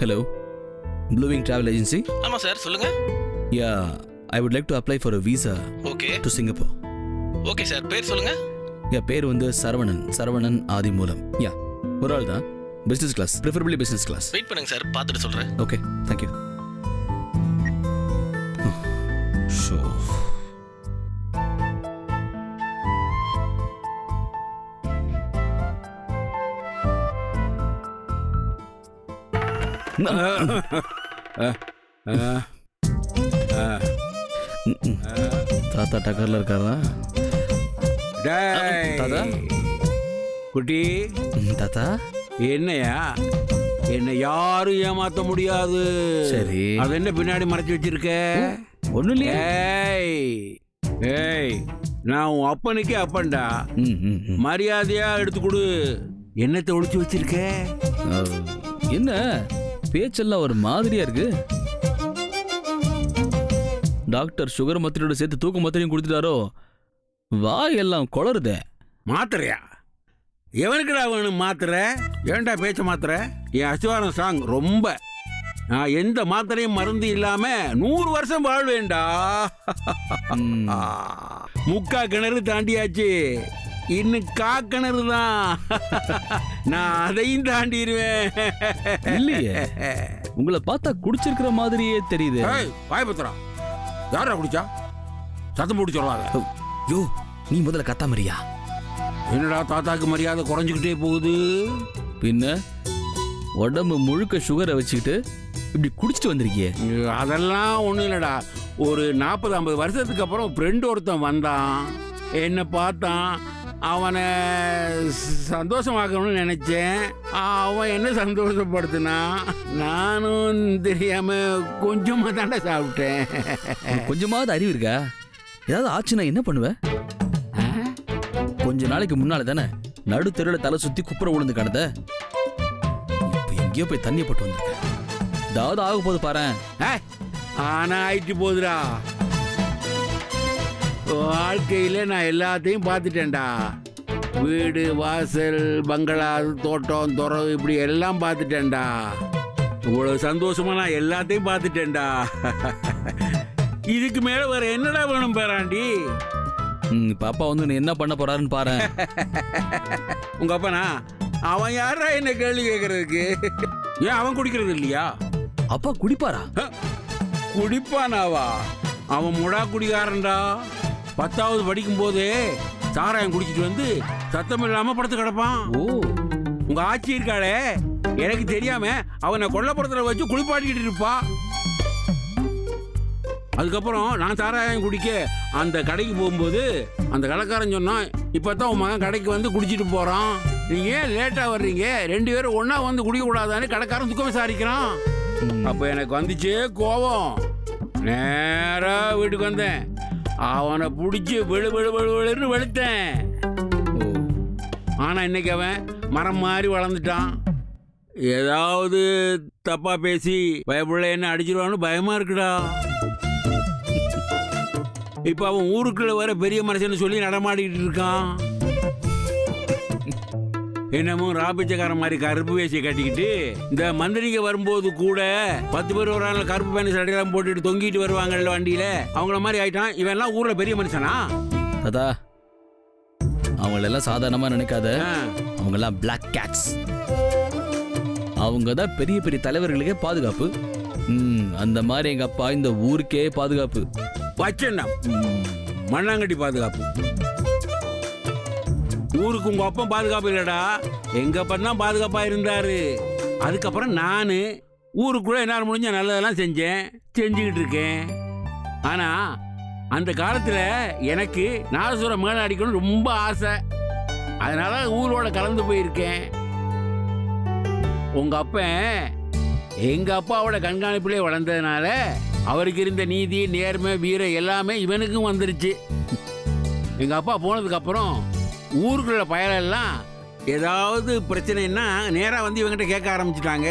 Hello blue wing travel agency ஆமா sir சொல்லுங்க. Yeah I would like to apply for a visa okay to Singapore okay sir பேர் சொல்லுங்க. யா பேர் வந்து சரவணன் சரவணன் ஆதி மூலம். யா ஒரு ஆள் தான். Business class preferably business class wait பண்ணுங்க சார் பார்த்துட்டு சொல்றேன். ஓகே தேங்க்யூ தாத்தா டக்கர்ல இருக்காரா? டேய். தாத்தா? குட்டி. தாத்தா? என்னையா? என்னை யாரும் ஏமாத்த முடியாது. சரி. அது என்ன பின்னாடி மறைச்சு வச்சிருக்க? ஒன்றும் இல்லையே. ஏய். ஏய் நான் உன் அப்பனுக்கே அப்பன்டா. மரியாதையா எடுத்து கொடு. என்னத்தை ஒளிச்சு வச்சிருக்க? என்ன? பேச்செல்லாம் ஒரு மாதிரியா இருக்கு. டாக்டர் சுகர் மாத்திரையோட சேர்த்து தூக்க மாத்திரையும் கொடுத்துட்டாரோ? வாயெல்லாம் குளருதே. மாத்திரையா? எவனுக்குடா வேணும் மாத்திரை? ஏன்டா பேச்ச மாத்திரை? என் அசுவாரம் சாங் ரொம்ப. நான் எந்த மாத்திரையும் மருந்து இல்லாம நூறு வருஷம் வாழ்வேன்டா. ம், முக்கா கிணறு தாண்டியாச்சு. இன்னும் கா கிணறு தான். நான் அதையும் தாண்டிடுவேன். இல்லையே. உங்களை பார்த்தா குடிச்சிருக்கிற மாதிரியே தெரியுது. ஏய், வாய் பத்திரா யாரா குடிச்சா? சத்தம் போட்டு சொல்லாத. யோ நீ முதல்ல கத்தாமரியா என்னடா தாத்தாக்கு மரியாதை குறைஞ்சுக்கிட்டே போகுது? பின்ன உடம்பு முழுக்க சுகரை வச்சுக்கிட்டு இப்படி குடிச்சிட்டு வந்திருக்கியே. அதெல்லாம் ஒன்றும் இல்லைடா. ஒரு நாற்பது ஐம்பது வருஷத்துக்கு அப்புறம் ஃப்ரெண்டு ஒருத்தன் வந்தான். என்னை பார்த்தான். அவனை சந்தோஷமாக்கணும்னு நினச்சேன். அவன் என்ன சந்தோஷப்படுத்தினான் நானும் தெரியாம கொஞ்சமாக தாண்டா சாப்பிட்டேன். கொஞ்சமாவது அறிவு இருக்கா? ஏதாவது ஆச்சுன்னா என்ன பண்ணுவ? கொஞ்ச நாளைக்கு முன்னால தானே நடு தெருவில் தலை சுத்தி குப்புற விழுந்து கிடந்த? இப்ப எங்கேயோ போய் தண்ணியை போட்டு வந்திருக்க. ஏதாவது ஆக போகுது பாரேன். ஏய், ஆனா ஆயிட்டு போகுதுடா. வாழ்க்கையில நான் எல்லாத்தையும் பார்த்துட்டேன்டா. வீடு வாசல் பங்களா தோட்டம் துறவு இப்படி எல்லாம் பார்த்துட்டேன்டா. இவ்வளவு சந்தோஷமா நான் எல்லாத்தையும் பார்த்துட்டேன்டா. இதுக்கு மேல வேற என்னடா வேணும் பேராண்டி? பாப்பா வந்து என்ன பண்ண போறாருன்னு பாரேன் உங்க அப்பனா? அவன் யாரா என்ன கேள்வி கேட்கறதுக்கு ஏன் அவன் குடிக்கிறது இல்லையா? அப்பா குடிப்பாரா? குடிப்பானாவா? அவன் முடா குடிகாரன்டா. பத்தாவது படிக்கும் போதே சாராயம் குடிச்சிட்டு வந்து சத்தம் இல்லாம படுத்து கிடப்பான். ஓ. உங்க ஆட்சி இருக்காளே எனக்கு தெரியாம அவனை கொல்லப்புறத்துல வச்சு குளிப்பாட்டிக்கிட்டு இருப்பா. அதுக்கப்புறம் நான் சாராயம் குடிக்க அந்த கடைக்கு போகும்போது அந்த கடைக்காரன் சொன்னான் இப்பதான் உன் மகன் கடைக்கு வந்து குடிச்சிட்டு போறான். நீங்க ஏன் லேட்டா வர்றீங்க? ரெண்டு பேரும் ஒண்ணா வந்து குடிக்க கூடாதான்னு கடைக்காரன் துக்கம் விசாரிக்கிறான். அப்ப எனக்கு வந்துச்சே கோபம். நேரா வீட்டுக்கு வந்தேன். அவனை பிடிச்சி வெளு வெளு வெளு வெளுன்னு வெளுத்தேன். ஓ. ஆனா இன்னைக்கு அவன் மரம் மாதிரி வளர்ந்துட்டான். ஏதாவது தப்பா பேசி பயப்புள்ள என்ன அடிச்சிருவான்னு பயமா இருக்குடா. இப்ப அவன் ஊருக்குள்ள வர பெரிய மனுஷன் சொல்லி நடமாடிக்கிட்டு இருக்கான். என்னமோ ராபிச்சக்காரன் மாதிரி கருப்பு வேஷியை கட்டிக்கிட்டு இந்த மந்திரிங்க வரும்போது கூட பத்து பேர் ஒரு நாள் கருப்பு பேண்ட் சட்டையெல்லாம் போட்டுட்டு தொங்கிட்டு வருவாங்கல்ல வண்டியில? அவங்கள மாதிரி ஆயிட்டான். இவன் எல்லாம் ஊர்ல பெரிய மனுஷனா? தாத்தா அவங்களெல்லாம் சாதாரணமா நினைக்காத. அவங்கெல்லாம் பிளாக் கேட்ஸ் அவங்க தான் பெரிய பெரிய தலைவர்களுக்கே பாதுகாப்பு. அந்த மாதிரி எங்க அப்பா இந்த ஊருக்கே பாதுகாப்பு. வச்சேன்னா மண்ணாங்கட்டி பாதுகாப்பு. ஊருக்கு உங்க அப்பா பாதுகாப்பு இல்லடா எங்க பண்ணா தான் பாதுகாப்பா இருந்தாரு. அதுக்கப்புறம் நானு ஊருக்குள்ள என்னால் முடிஞ்ச நல்லதெல்லாம் செஞ்சேன் செஞ்சுக்கிட்டு இருக்கேன். ஆனா அந்த காலத்துல எனக்கு நாதசுரம் மேலே அடிக்கணும் ரொம்ப ஆசை. அதனால ஊரோட கலந்து போயிருக்கேன். உங்க அப்பன் எங்க அப்பாவோட கண்காணிப்பிலே வளர்ந்ததுனால அவருக்கு இருந்த நீதி நேர்மை வீரம் எல்லாமே இவனுக்கும் வந்துருச்சு. எங்க அப்பா போனதுக்கு அப்புறம் ஊருக்குள்ள பயலெல்லாம் ஏதாவது பிரச்சனைன்னா நேராக வந்து இவங்ககிட்ட கேட்க ஆரம்பிச்சிட்டாங்க.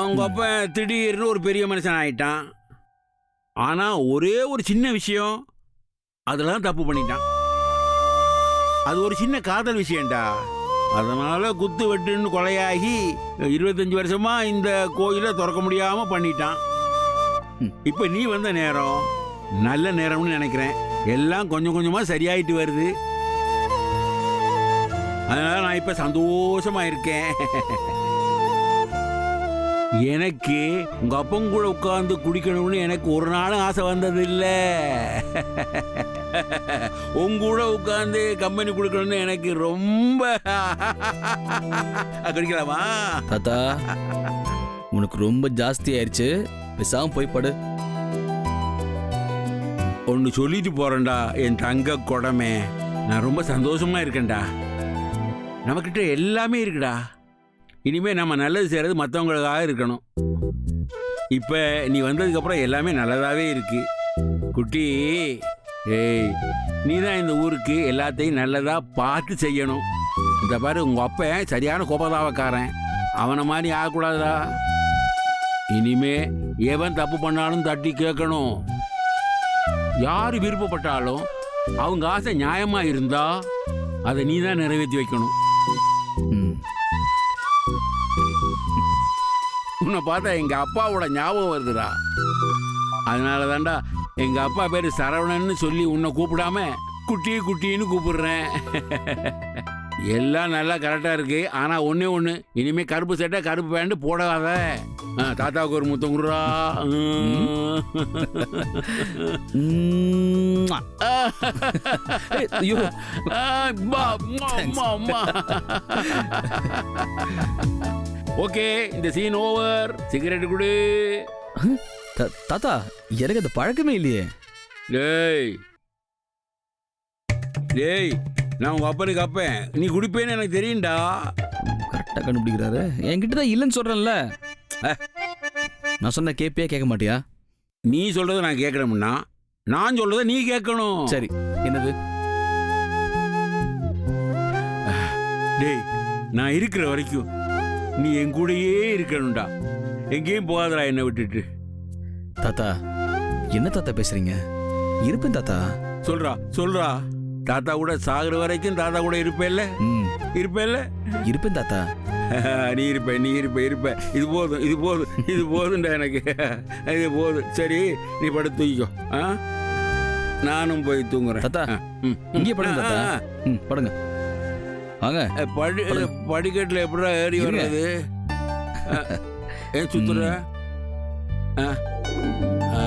அவங்க அப்பா திடீர்னு ஒரு பெரிய மனுஷன் ஆயிட்டான். ஆனால் ஒரே ஒரு சின்ன விஷயம் அதெல்லாம் தப்பு பண்ணிட்டான். அது ஒரு சின்ன காதல் விஷயம்டா. அதனால் குத்து வெட்டுன்னு கொலையாகி இருபத்தஞ்சி வருஷமா இந்த கோயிலை திறக்க முடியாமல் பண்ணிட்டான். இப்போ நீ வந்த நேரம் நல்ல நேரம்னு நினைக்கிறேன். எல்லாம் கொஞ்சம் கொஞ்சமாக சரியாயிட்டு வருது. அதனால நான் இப்ப சந்தோஷமா இருக்கேன் எனக்கு உங்க அப்பன் கூட உட்கார்ந்து குடிக்கணும்னு எனக்கு ஒரு நாளும் ஆசை வந்தது இல்ல உங்க கூட உட்கார்ந்து கம்பெனி கொடுக்கணும்னு எனக்கு ரொம்ப குடிக்கலாமா? தாத்தா உனக்கு ரொம்ப ஜாஸ்தி ஆயிடுச்சு பேசாம போய் படு. ஒன்று சொல்லிட்டு போறேன்டா என் தங்க குடமே. நான் ரொம்ப சந்தோஷமா இருக்கேன்டா நம்மக்கிட்ட எல்லாமே இருக்குடா. இனிமே நம்ம நல்லது செய்யறது மற்றவங்களுக்காக இருக்கணும். இப்போ நீ வந்ததுக்கப்புறம் எல்லாமே நல்லதாகவே இருக்கு. குட்டி ஏய் நீ தான் இந்த ஊருக்கு எல்லாத்தையும் நல்லதாக பார்த்து செய்யணும். இந்த பாரு உங்கள் அப்பன் சரியான கோபதாவக்காரன் அவனை மாதிரி ஆகக்கூடாதா இனிமே எவன் தப்பு பண்ணாலும் தட்டி கேட்கணும். யார் விருப்பப்பட்டாலும் அவங்க ஆசை நியாயமா இருந்தா அதை நீ தான் நிறைவேற்றி வைக்கணும். உன்னை பார்த்தா எங்க அப்பாவோட ஞாபகம் வருதுடா. அதனால தாண்டா எங்க அப்பா பேரு சரவணன்னு சொல்லி உன்னை கூப்பிடாம குட்டி குட்டின்னு கூப்பிடுறேன். எல்லாம் நல்லா கரெக்டாக இருக்கு. ஆனால் ஒன்றே ஒன்று இனிமேல் கருப்பு சட்டை கருப்பு பேண்ட் போடாத. தாத்தாவுக்கு ஒரு முத்தம் குடுறா. ஐயோ அம்மா, அம்மா, அம்மா. ஓகே இந்த சீன் ஓவர் சிகரெட் குடு. தாத்தா எனக்கு அந்த பழக்கமே இல்லையே. டேய். டேய் நான் உங்க அப்பனுக்கு அப்பேன் நீ குடிப்பேன்னு எனக்கு தெரியும்டா. கரெக்டாக கண்டுபிடிக்கிறாரு. என்கிட்ட தான் இல்லைன்னு சொல்கிறேன்ல நான் சொன்ன கேப்பியா கேட்க மாட்டியா? நீ சொல்றத நான் கேட்கணும்னா நான் சொல்றத நீ கேட்கணும். சரி என்னது? டேய் நான் இருக்கிற வரைக்கும் நீ என் கூடயே இருக்கணும்டா. எங்கேயும் போகாதடா என்னை விட்டுட்டு. தாத்தா என்ன தாத்தா பேசுறீங்க? இருப்பேன் தாத்தா. சொல்றா சொல்றா. தாத்தா கூட சாகுற வரைக்கும் தாத்தா கூட இருப்பேல்ல ம். இருப்பேல்ல இருப்பேன் தாத்தா. நீ இருப்ப நீ இருப்ப இருப்ப. இது போதும் இது போதும் இது போதும்டா எனக்கு. இது போதும். சரி நீ படுத்து தூக்கிக்கோ ஆ? நானும் போய் தூங்குறேன். தாத்தா. இங்கே படுங்க தாத்தா. ம் படுங்க. வாங்க. படி படிக்கட்டில் எப்படா ஏறி. வர்றது ஏன் சுத்துற ஆ. ஆ.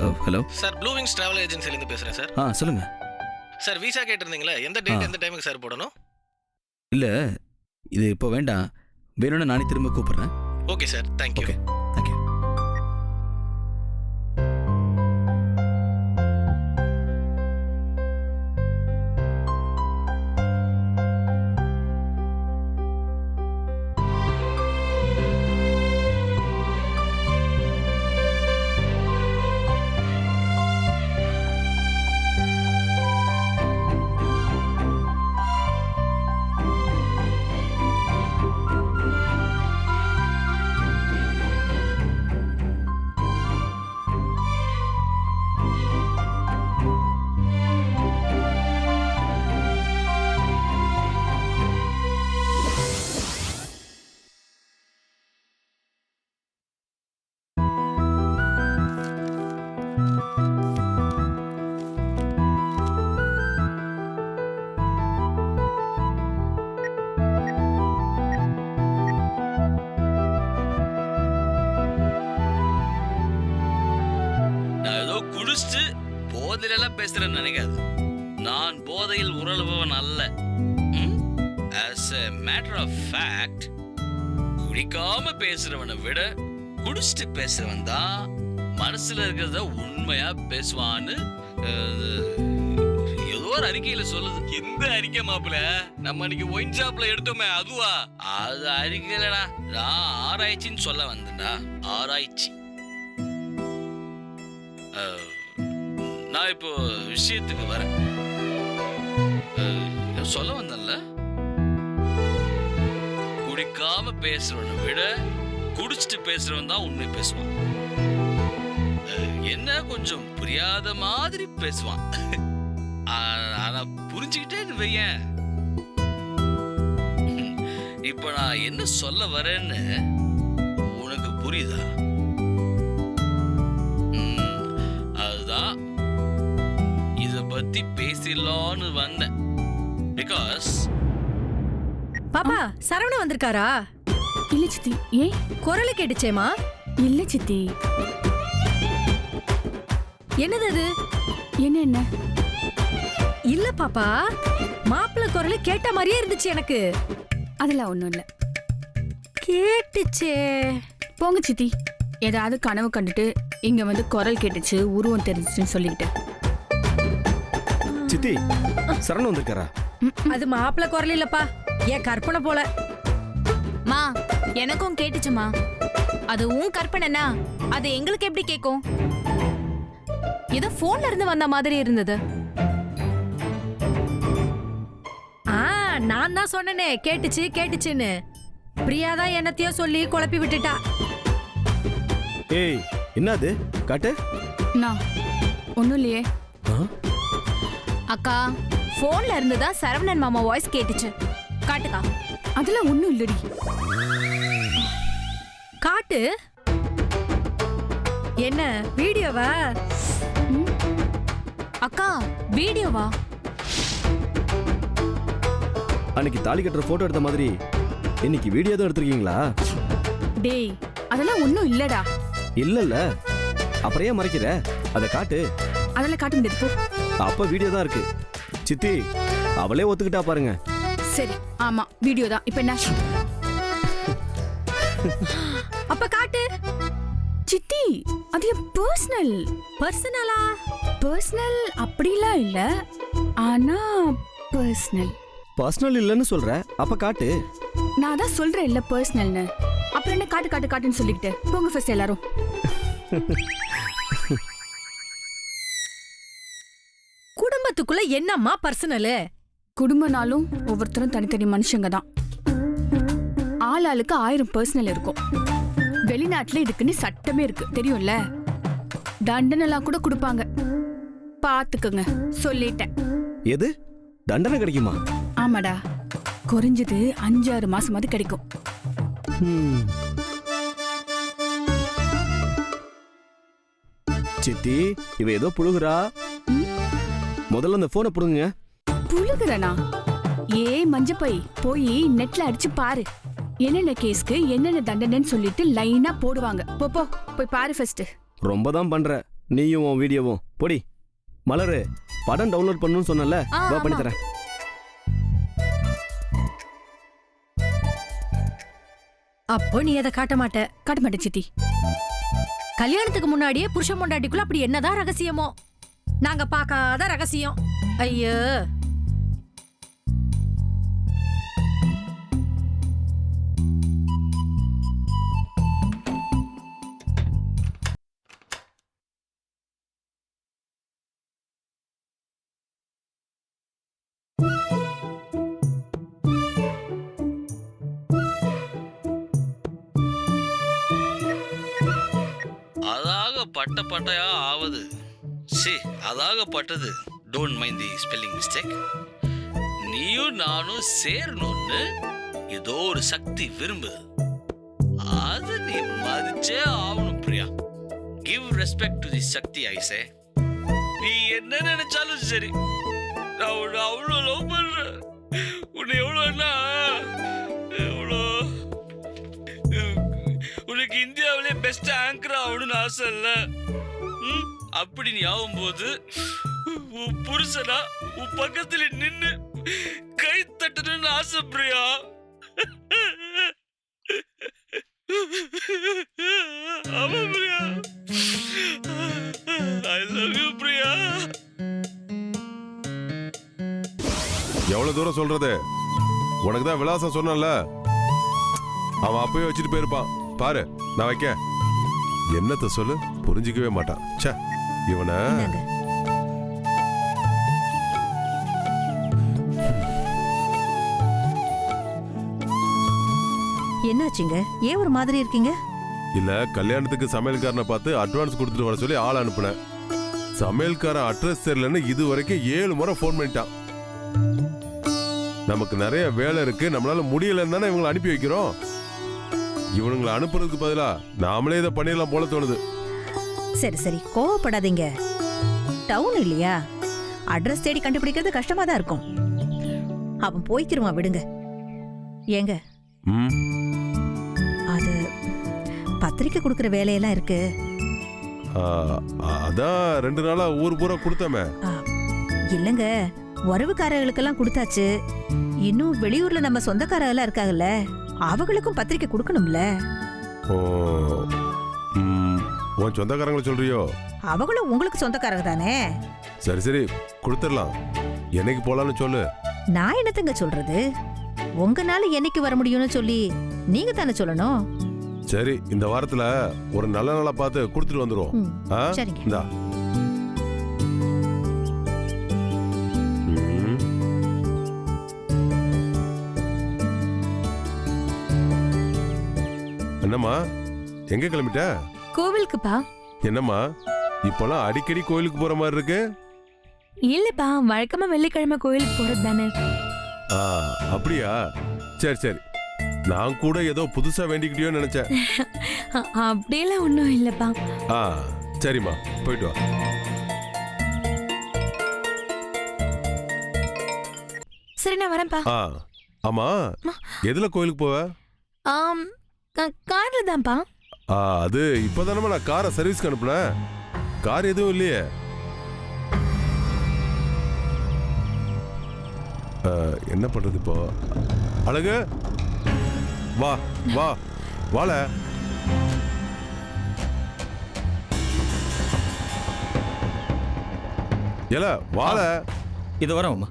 ஓ hello sir blue wings travel ஏஜென்சிலேருந்து பேசுகிறேன் சார் ஆ சொல்லுங்க சார் விசா கேட்டிருந்தீங்களா? எந்த டேட். எந்த டைமுக்கு சார் போடணும்? இல்லை இது இப்போ வேண்டாம். வேணும்னா நானே திரும்ப கூப்பிடுறேன். ஓகே சார் தேங்க்யூ பேசுறேன்னு நினைக்காது. நான் போதையில் உரளுபவன் அல்ல. As a matter of fact குடிக்காம பேசுறவனை விட குடிச்சிட்டு பேசுறவன் தான் மனசுல இருக்கிறத உண்மையா பேசுவான்னு ஏதோ ஒரு அறிக்கையில சொல்லுது. எந்த அறிக்கை மாப்பிள? நம்ம அன்னைக்கு ஒயின் ஷாப்ல எடுத்தோமே அதுவா? அது அறிக்கையிலடா. நான் ஆராய்ச்சின்னு சொல்ல வந்தேன்டா. ஆராய்ச்சி. நான் இப்போ விஷயத்துக்கு வரேன். சொல்ல வந்தேன்ல? குடிக்காம பேசுறவனை விட குடிச்சிட்டு பேசுறவன் தான் உண்மை பேசுவான். என்ன கொஞ்சம் புரியாத மாதிரி பேசுவான். ஆனா புரிஞ்சுக்கிட்டே வையேன். இப்ப நான் என்ன சொல்ல வரேன்னு உனக்கு புரியுதா? பத்தி பேசிடலான்னு வந்தேன். பிகாஸ் பாப்பா சரவணன் வந்திருக்காரா? இல்ல சித்தி ஏன்? குரல் கேட்டுச்சேமா இல்ல சித்தி. என்னது அது? என்ன என்ன? இல்ல பாப்பா மாப்பிள்ளை குரல் கேட்ட மாதிரியே இருந்துச்சு எனக்கு. அதெல்லாம் ஒண்ணும் இல்ல. கேட்டுச்சே. போங்க சித்தி. ஏதாவது கனவு கண்டுட்டு இங்க வந்து குரல் கேட்டுச்சு உருவம் தெரிஞ்சுச்சுன்னு சொல்லிக்கிட்டு. சித்தி சரண் வந்திருக்காரா? அது மாப்பிள்ளை குரல் இல்லப்பா. ஏன் கற்பனை போல. மா எனக்கும் கேட்டுச்சுமா. அது உன் கற்பனைனா அது எங்களுக்கு எப்படி கேட்கும் ஏதோ போன்ல இருந்து வந்த மாதிரி இருந்தது. ஆ நான் தான் சொன்னனே கேட்டுச்சு கேட்டுச்சுன்னு. பிரியா தான் என்னத்தையோ சொல்லி குழப்பி விட்டுட்டா. ஏய் என்னது? காட்டு. நான் ஒண்ணும் இல்லையே? அக்கா போன்ல இருந்து தான் சரவணன் மாமா வாய்ஸ் கேட்டுச்சு. காட்டுக்கா. அதெல்லாம் ஒண்ணும் இல்லடி. காட்டு. என்ன வீடியோவா? அக்கா வீடியோவா? அன்னைக்கு தாலி கட்டுற போட்டோ எடுத்த மாதிரி இன்னைக்கு வீடியோ தான் எடுத்திருக்கீங்களா? டேய் அதெல்லாம் ஒண்ணும் இல்லடா. இல்ல இல்ல அப்புறம் ஏன் மறைக்கிற? அதை காட்டு. அதெல்லாம் காட்ட முடியாது போ. அப்ப வீடியோ தான் இருக்கு. சித்தி அவளே ஒத்துக்கிட்டா பாருங்க. சரி ஆமா வீடியோ தான். இப்ப என்ன? அப்ப காட்டு. சித்தி அது என் பர்சனல் பர்சனலா பர்சனல் அப்படிலாம் இல்ல. ஆனா பர்சனல் பர்சனல் இல்லைன்னு சொல்ற. அப்ப காட்டு. நான் தான் சொல்றேன் இல்ல பர்சனல்னு அப்புறம் என்ன? காட்டு காட்டு காட்டுன்னு சொல்லிக்கிட்டு. போங்க ஃபர்ஸ்ட் எல்லாரும். குடும்பத்துக்குள்ள என்னம்மா பர்சனலு குடும்பனாலும் ஒவ்வொருத்தரும் தனித்தனி மனுஷங்க தான். ஆள் ஆளுக்கு ஆயிரம் பர்சனல் இருக்கும். வெளிநாட்டுல இதுக்குன்னு சட்டமே இருக்கு. தெரியும்ல? தண்டனைலாம் கூட கொடுப்பாங்க. பாத்துக்கோங்க. சொல்லிட்டேன். எது? தண்டனை கிடைக்குமா? ஆமாடா. குறைஞ்சது அஞ்சாறு மாசமாவது கிடைக்கும். சித்தி இவ ஏதோ புழுகுறா. முதல்ல அந்த போனை புடுங்க புழுகுறனா? ஏ மஞ்சப்பை போய் நெட்ல அடிச்சு பாரு. என்னென்ன கேஸ்க்கு என்னென்ன தண்டனைன்னு சொல்லிட்டு லைனா போடுவாங்க. போ போ போய் பாரு ஃபர்ஸ்ட் ரொம்ப தான் பண்ற. நீயும் உன் வீடியோவும். பொடி. மலரு படம் டவுன்லோட் பண்ணணும்னு சொன்னல வா பண்ணி. தரேன். அப்போ நீ அதை காட்ட மாட்ட. காட்ட மாட்டேன் சித்தி. கல்யாணத்துக்கு முன்னாடியே புருஷன் பொண்டாட்டிக்குள்ள அப்படி என்னதான் ரகசியமோ? நாங்க பார்க்காத ரகசியம். ஐயோ. அதாக பட்ட பட்டையா? சி அதாகப்பட்டது. Don't mind the spelling mistake நீயும் நானும் சேரணும்னு ஏதோ ஒரு சக்தி விரும்புது அது நீ மதிச்சே ஆகணும் Priya. Give respect to the Shakti I say. நீ என்ன நினைச்சாலும் சரி. நான் உன்னை அவ்வளோ லவ் பண்றேன். உன்னை எவ்வளோன்னா எவ்வளோ? உனக்கு இந்தியாவிலே பெஸ்ட் ஆங்கர் ஆகணும்னு ஆசை இல்லை. ம்? அப்படி நீ ஆகும்போது உன் புருஷனா உன் பக்கத்துல நின்னு கை தட்டணும்னு ஆசை பிரியா ஆமா Priya. I love you Priya. எவ்வளவு தூரம் சொல்றது? உனக்கு தான் விலாசம் சொன்னல அவன் அப்பயே வச்சுட்டு போயிருப்பான். பாரு நான் வைக்க என்னத்த சொல்லு? புரிஞ்சிக்கவே மாட்டான். ச்சே. என்னாச்சுங்க? ஏன் ஒரு மாதிரி இருக்கீங்க? இல்ல கல்யாணத்துக்கு சமையல்காரனை பார்த்து அட்வான்ஸ் கொடுத்துட்டு வர சொல்லி ஆள் அனுப்புனேன். சமையல்காரன் அட்ரஸ் தெரியலன்னு இது வரைக்கும் ஏழு முறை ஃபோன் பண்ணிட்டான். நமக்கு நிறைய வேலை இருக்கு நம்மளால முடியலன்னு தானே இவங்களை அனுப்பி வைக்கிறோம். இவனுங்களை அனுப்புறதுக்கு பதிலா நாமளே இதை பண்ணிடலாம் போல தோணுது. சரி சரி கோவப்படாதீங்க. டவுன் இல்லையா? அட்ரஸ் தேடி கண்டுபிடிக்கிறது கஷ்டமா தான் இருக்கும். அவன் போய்க்கிருவான் விடுங்க. ஏங்க? அது பத்திரிக்கை கொடுக்குற வேலையெல்லாம் இருக்கு. அதான் ரெண்டு நாளா ஊர் பூரா கொடுத்தமே. இல்லைங்க. உறவுக்காரர்களுக்கெல்லாம் கொடுத்தாச்சு. இன்னும் வெளியூர்ல நம்ம சொந்தக்காரங்களாம் இருக்காங்கல்ல. அவங்களுக்கும் பத்திரிக்கை கொடுக்கணும்ல. உன் சொந்தக்காரங்களை சொல்றியோ? அவங்களும் உங்களுக்கு சொந்தக்காரங்க தானே? சரி சரி. கொடுத்துடலாம். என்னைக்கு போலான்னு சொல்லு. நான் என்னத்தங்க சொல்றது? உங்கனால என்னைக்கு வர முடியும்னு சொல்லி நீங்க தானே சொல்லணும்? சரி இந்த வாரத்துல ஒரு நல்ல நாளா பார்த்து கொடுத்துட்டு வந்துருவோம். ம், ஆ? சரிங்க. இந்தா. ம். என்னம்மா? எங்க கிளம்பிட்ட? கோவிலுக்குப்பா. என்னம்மா இப்போலாம் அடிக்கடி கோயிலுக்கு போற மாதிரி இருக்கு? இல்லப்பா வழக்கமா வெள்ளிக்கிழமை கோயிலுக்கு போறது தானே ஆ அப்படியா? சரி சரி. நான் கூட ஏதோ புதுசா வேண்டிக்கிட்டியோன்னு நினைச்சேன். அப்படியெல்லாம் ஒன்றும் இல்லப்பா. ஆ சரிம்மா போயிட்டு வா. சரி நான் வரேன்ப்பா. ஆ ஆமா எதுல கோயிலுக்கு போவ? ஆம் கார்ல தான்ப்பா. ஆ அது இப்போதானமா நான் காரை சர்வீஸ்க்கு அனுப்புனேன். கார் எதுவும் இல்லையே. ஆ, என்ன பண்றது இப்போ? அழகு? வா வா வாழ ஏல வாழ இது வரேன் மாமா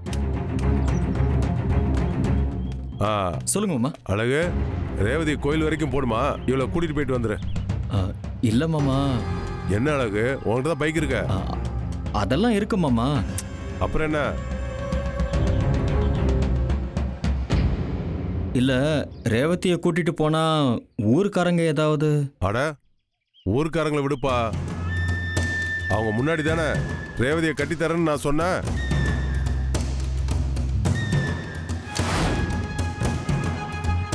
ஆ. சொல்லுங்க மாமா அழகு? ரேவதி கோயில் வரைக்கும் போடுமா? இவ்வளோ கூட்டிட்டு போயிட்டு வந்துரு. இல்ல மாமா. என்ன அழகு? உன்கிட்ட தான் பைக் இருக்க. அதெல்லாம் இருக்கு மாமா. அப்புறம் என்ன? இல்ல ரேவதியை கூட்டிட்டு போனா ஊருக்காரங்க ஏதாவது? அட ஊருக்காரங்களை விடுப்பா. அவங்க முன்னாடி தானே ரேவதியை கட்டித்தரேன்னு நான் சொன்னேன்.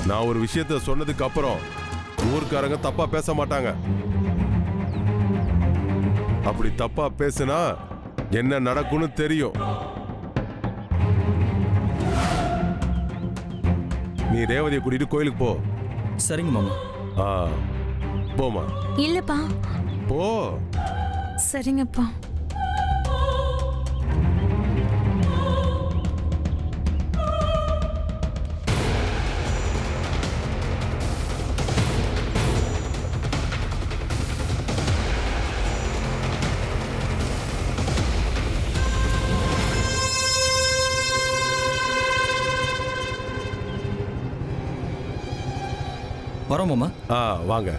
நான் ஒரு விஷயத்த சொன்னதுக்கு அப்புறம் ஊர்க்காரங்க தப்பா பேச மாட்டாங்க. அப்படி தப்பா பேசுனா என்ன நடக்கும்னு தெரியும். நீ ரேவதியை கூட்டிட்டு கோயிலுக்கு போ. சரிங்க மாமா. ஆ போமா இல்லப்பா. போ. சரிங்கப்பா. வரோம் ஆ வாங்க.